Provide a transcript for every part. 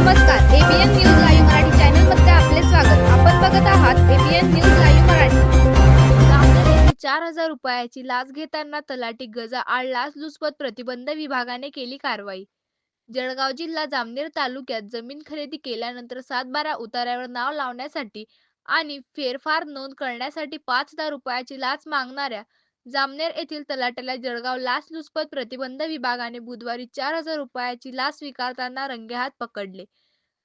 नमस्कार ABN news live Marathi चॅनलमध्ये आपले स्वागत. आपण बघत आहात एबीएन न्यूज लाईव्ह मराठी. चार हजार रुपयाची लाच घेताना तलाठी गजा आड लाच लुचपत प्रतिबंध विभागाने केली कारवाई. जळगाव जिल्हा जामनेर तालुक्यात जमीन खरेदी केल्यानंतर सातबारा उतार्यावर नाव लावण्यासाठी आणि फेरफार नोंद करण्यासाठी पाच हजार रुपयाची लाच मागणाऱ्या जामनेर येथील तलाट्याला जळगाव लाचलुचपत प्रतिबंध विभागाने बुधवारी चार हजार रुपयाची लाच स्वीकारताना रंगेहात पकडले.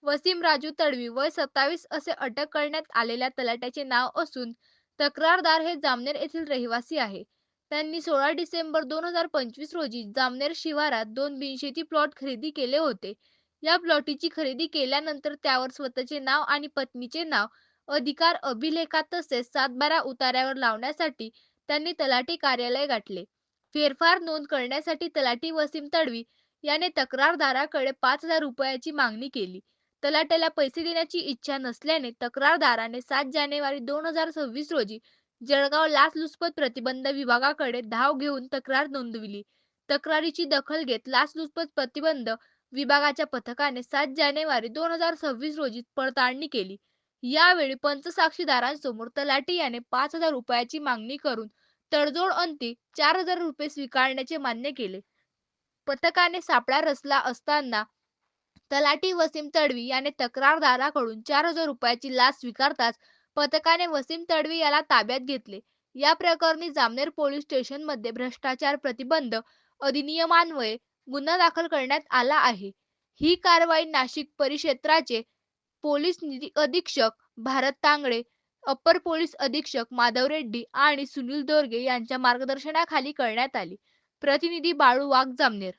वसीम राजू तडवी वय सत्तावीस असे अटक करण्यात आलेल्या तलाट्याचे नाव असून तक्रारदार हे जामनेर येथील रहिवासी आहे. त्यांनी सोळा डिसेंबर दोन हजार पंचवीस रोजी जामनेर शिवारात दोन बिनशेती प्लॉट खरेदी केले होते. या प्लॉटीची खरेदी केल्यानंतर त्यावर स्वतःचे नाव आणि पत्नीचे नाव अधिकार अभिलेखात तसेच सातबारा उतार्यावर लावण्यासाठी त्यांनी तलाठी कार्यालय गाठले. फेरफार नोंद करण्यासाठी तलाठी वसीम तडवी याने तक्रारदाराकडे पाच हजार रुपयाची मागणी केली. तलाट्याला पैसे देण्याची इच्छा नसल्याने तक्रारदाराने सात जानेवारी दोन हजार सव्वीस रोजी जळगाव लाचलुचपत प्रतिबंध विभागाकडे धाव घेऊन तक्रार नोंदविली. तक्रारीची दखल घेत लाचलुचपत प्रतिबंध विभागाच्या पथकाने सात जानेवारी दोन हजार सव्वीस रोजी पडताळणी केली. यावेळी पंचसाक्षीदारांसमोर तलाटी याने पाच हजार रुपयाची मागणी करून तडजोड अंती चार हजार रुपये स्वीकारण्याचे मान्य केले. पथकाने सापळा रचला असताना तलाठी वसीम तडवी याने तक्रारदाराकडून चार हजार रुपयाची लाच स्वीकारताच पथकाने वसीम तडवी याला ताब्यात घेतले. या प्रकरणी जामनेर पोलीस स्टेशनमध्ये भ्रष्टाचार प्रतिबंध अधिनियमान्वये गुन्हा दाखल करण्यात आला आहे. ही कारवाई नाशिक परिक्षेत्राचे पोलीस निधी अधीक्षक भारत तांगडे अप्पर पोलीस अधीक्षक माधव रेड्डी आणि सुनील दोरगे यांच्या मार्गदर्शनाखाली करण्यात आली. प्रतिनिधी बाळू वाघ जामनेर